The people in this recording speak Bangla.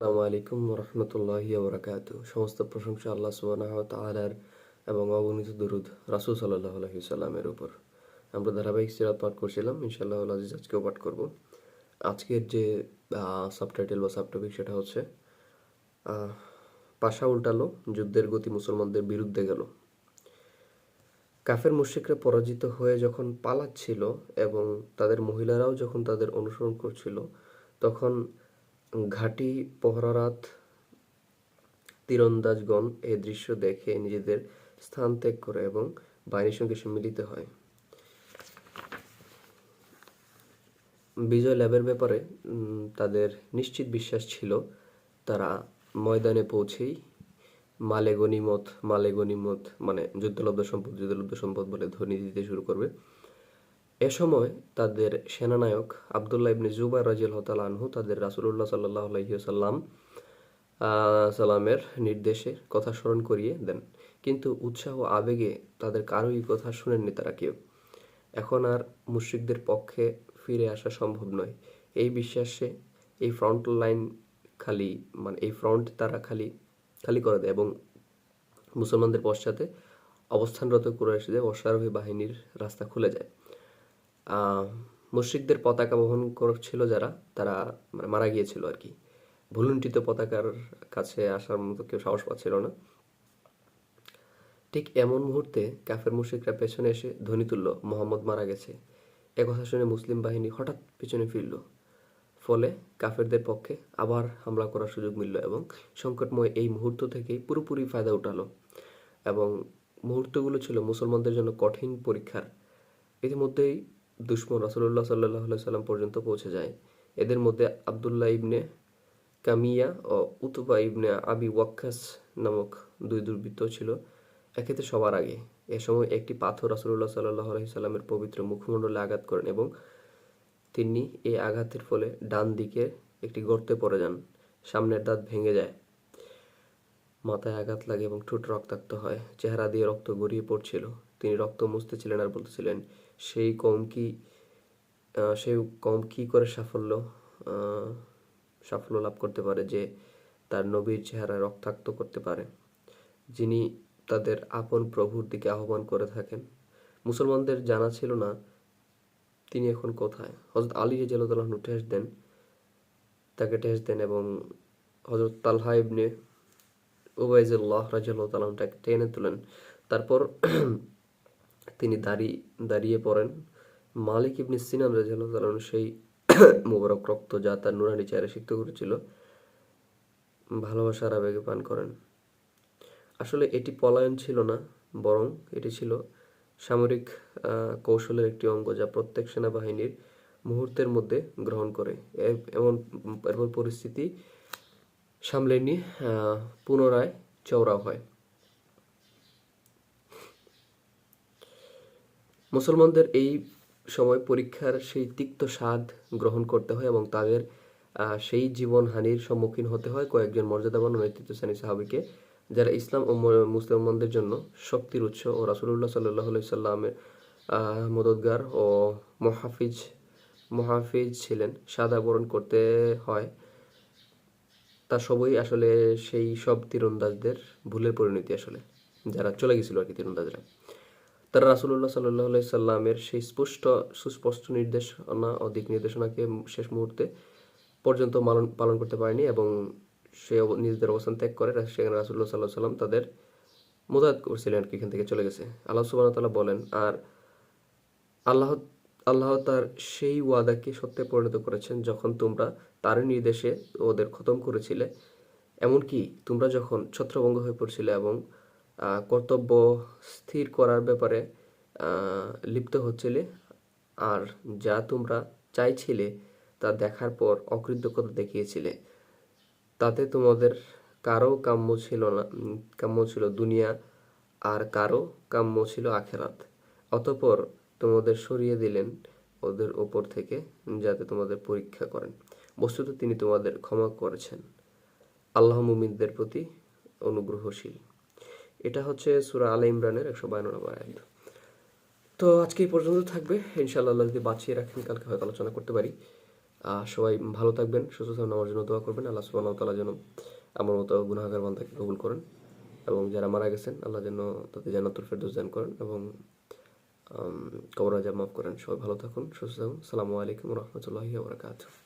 আসসালামু আলাইকুম রহমতুল্লাহি ওবরাকাতু সমস্ত প্রশংসা আল্লাহ সুবাহ তালার এবং অগণিত দরুদ রাসুল সাল্লাহ আলহি সাল্লামের উপর। আমরা ধারাবাহিক সিরাত পাঠ করছিলাম, ইনশাআল্লাহ আজিজ আজকেও পাঠ করব। আজকের যে সাবটাইটেল বা সাবটপিক সেটা হচ্ছে পাশা উল্টালো, যুদ্ধের গতি মুসলমানদের বিরুদ্ধে গেল। কাফের মুশরিকরা পরাজিত হয়ে যখন পালাচ্ছিল এবং তাদের মহিলারাও যখন তাদের অনুসরণ করছিল, তখন ঘাঁটি, পহরারাত, তীরন্দাজগণ এই দৃশ্য দেখে নিজেদের স্থান ত্যাগ করে এবং বাহিনীর সঙ্গে সম্মিলিত হয়। বিজয় ল্যাবের ব্যাপারে তাদের নিশ্চিত বিশ্বাস ছিল, তারা ময়দানে পৌঁছেই মালে গনিমত মালে গনিমত মানে যুদ্ধলব্ধ সম্পদ যুদ্ধলব্ধ সম্পদ বলে ধ্বনি দিতে শুরু করবে। এ সময় তাদের সেনানায়ক আবদুল্লাহ ইবনে জুবাই রাজিয়াল তাআলা আনহু তাদের রাসূলুল্লাহ ওয়াসাল্লাম আহ, সালামের নির্দেশে কথা স্মরণ করিয়ে দেন। কিন্তু উৎসাহ আবেগে তাদের কারোই কথা শুনেননি তারা কেউ। এখন আর মুশরিকদের পক্ষে ফিরে আসা সম্ভব নয়। এই বিশ্বাসে এই ফ্রন্ট লাইন খালি মানে এই ফ্রন্ট তারা খালি খালি করে দেয় এবং মুসলমানদের পশ্চাতে অবস্থানরত করে কুরাইশদের অশ্বারোহী বাহিনীর রাস্তা খুলে যায়। মুশরিকদের পতাকা বহন করছিল যারা, তারা মানে মারা গিয়েছিল আর কি। ভুলুন্ঠিত পতাকার কাছে আসার মতো কেউ সাহস পাচ্ছিল না। ঠিক এমন মুহূর্তে কাফের মুশরিকরা পেছনে এসে ধ্বনি তুলল, মোহাম্মদ মারা গেছে। এ কথা শুনে মুসলিম বাহিনী হঠাৎ পেছনে ফিরল। ফলে কাফেরদের পক্ষে আবার হামলা করার সুযোগ মিলল এবং সংকটময় এই মুহূর্ত থেকেই পুরোপুরি ফায়দা উঠালো। এবং মুহূর্তগুলো ছিল মুসলমানদের জন্য কঠিন পরীক্ষার। ইতিমধ্যেই দুশ্মন রাসুল্লাহ সাল্লাহ সাল্লাম পর্যন্ত পৌঁছে যায়। এদের মধ্যে আবদুল্লাহ ইবনে কামিয়া ও উতবা ইবনে আবি ওয়াক্কাস নামক দুই দুর্বৃত্ত ছিল। এক্ষেত্রে সবার আগে। এ সময় একটি পাথর রাসুল্লাহ সাল্লাহ সাল্লামের পবিত্র মুখমণ্ডলে আঘাত করেন এবং তিনি এই আঘাতের ফলে ডান দিকে একটি গর্তে পড়ে যান। সামনের দাঁত ভেঙে যায়। মাথায় আঘাত লাগে এবং ঠোঁট রক্তাক্ত হয়। চেহারা দিয়ে রক্ত গড়িয়ে পড়ছিল। তিনি রক্ত মুছতেছিলেন আর বলতেছিলেন সেই কম কি সেই কম কি করে সাফল্য সাফল্য লাভ করতে পারে যে তার নবীর চেহারা রক্তাক্ত করতে পারে? যিনি তাদের আপন প্রভুর দিকে আহ্বান করে থাকেন। মুসলমানদের জানা ছিল না তিনি এখন কোথায়। হজরত আলী রেজাল্লাহ ঠেস দেন, তাকে ঠেস দেন এবং হজরত তালহা ইবনে ওবাইজুল্লাহ রাজিয়াল্লাহ তালামটাকে টেনে তোলেন। তারপর তিনি দাঁড়িয়ে দাঁড়িয়ে পড়েন। মালিক ইবনে সিনান রাজিয়াল্লাহ সেই মোবারক রক্ত যা তার নুরানি চেহারা সিক্ত করেছিল, ভালোবাসার আবেগে পান করেন। আসলে এটি পলায়ন ছিল না, বরং এটি ছিল সামরিক কৌশলের একটি অঙ্গ যা প্রত্যেক সেনাবাহিনীর মুহূর্তের মধ্যে গ্রহণ করে। এমন এরপর পরিস্থিতি সামলে নিয়ে পুনরায় চওড়া হয়। মুসলমানদের এই সময় পরীক্ষার সেই তিক্ত স্বাদ গ্রহণ করতে হয় এবং তাদের সেই জীবনহানির সম্মুখীন হতে হয় কয়েকজন মর্যাদাবান ও নেতৃত্বস্থানী সাহাবিকে, যারা ইসলাম ও মুসলমানদের জন্য শক্তির উৎস ও রাসুলুল্লাহ সাল্লাহ সাল্লামের মদতগার ও মহাফিজ মহাফিজ ছিলেন। সাদা বরণ করতে হয়। তা সবই আসলে সেই সব তীরন্দাজদের ভুলের পরিণতি আসলে, যারা চলে গেছিল আর কি তীরন্দাজরা। তারা রাসুল্লাহ সাল্লাহ সাল্লামের সেই স্পষ্ট, সুস্পষ্ট নির্দেশনা ও দিক নির্দেশনাকে শেষ মুহূর্তে পর্যন্ত পালন পালন করতে পারেনি এবং সে নিজেদের অবস্থান ত্যাগ করে সেখানে রাসুল্লাহ সাল্লাহ সাল্লাম তাদের মোদাত করছিলেন আর কি, এখান থেকে চলে গেছে। আল্লাহ সুবাহ তাআলা বলেন, আর আল্লাহ আল্লাহ তার সেই ওয়াদাকে সত্যে পরিণত করেছেন যখন তোমরা তার নির্দেশে ওদের খতম করেছিলে। এমনকি তোমরা যখন ছত্রভঙ্গ হয়ে পড়ছিলে এবং কর্তব্য স্থির করার ব্যাপারে লিপ্ত হচ্ছিলে। আর যা তোমরা চাইছিলে তা দেখার পর অকৃতজ্ঞতা দেখিয়েছিলে। তাতে তোমাদের কারও কাম্য ছিল না কাম্য ছিল দুনিয়া, আর কারও কাম্য ছিল আখেরাত। অতপর তোমাদের সরিয়ে দিলেন ওদের ওপর থেকে, যাতে তোমাদের পরীক্ষা করেন। বস্তুত তিনি তোমাদের ক্ষমা করেছেন। আল্লাহ মুমিনদের প্রতি অনুগ্রহশীল। এটা হচ্ছে সুরা আল ইমরানের একশো বায়ান্ন নম্বর আয়াত। তো আজকে এই পর্যন্ত থাকবে। ইনশাআল্লাহ যদি বাঁচিয়ে রাখেন, কালকে হয়তো আলোচনা করতে পারি। সবাই ভালো থাকবেন, সুস্থ থাকবেন, আমার জন্য দোয়া করবেন। আল্লাহ সুবহানাহু ওয়া তাআলা যেন আমার মতো গুনাহগার বান্দাকে কবুল করেন এবং যারা মারা গেছেন, আল্লাহ যেন তাদের জান্নাতুল ফেরদৌস দান করেন এবং কবর আজাব মাফ করেন। সবাই ভালো থাকুন, সুস্থ থাকুন। সালামু আলাইকুম রহমতুল্লাহি বারাকাতুহু।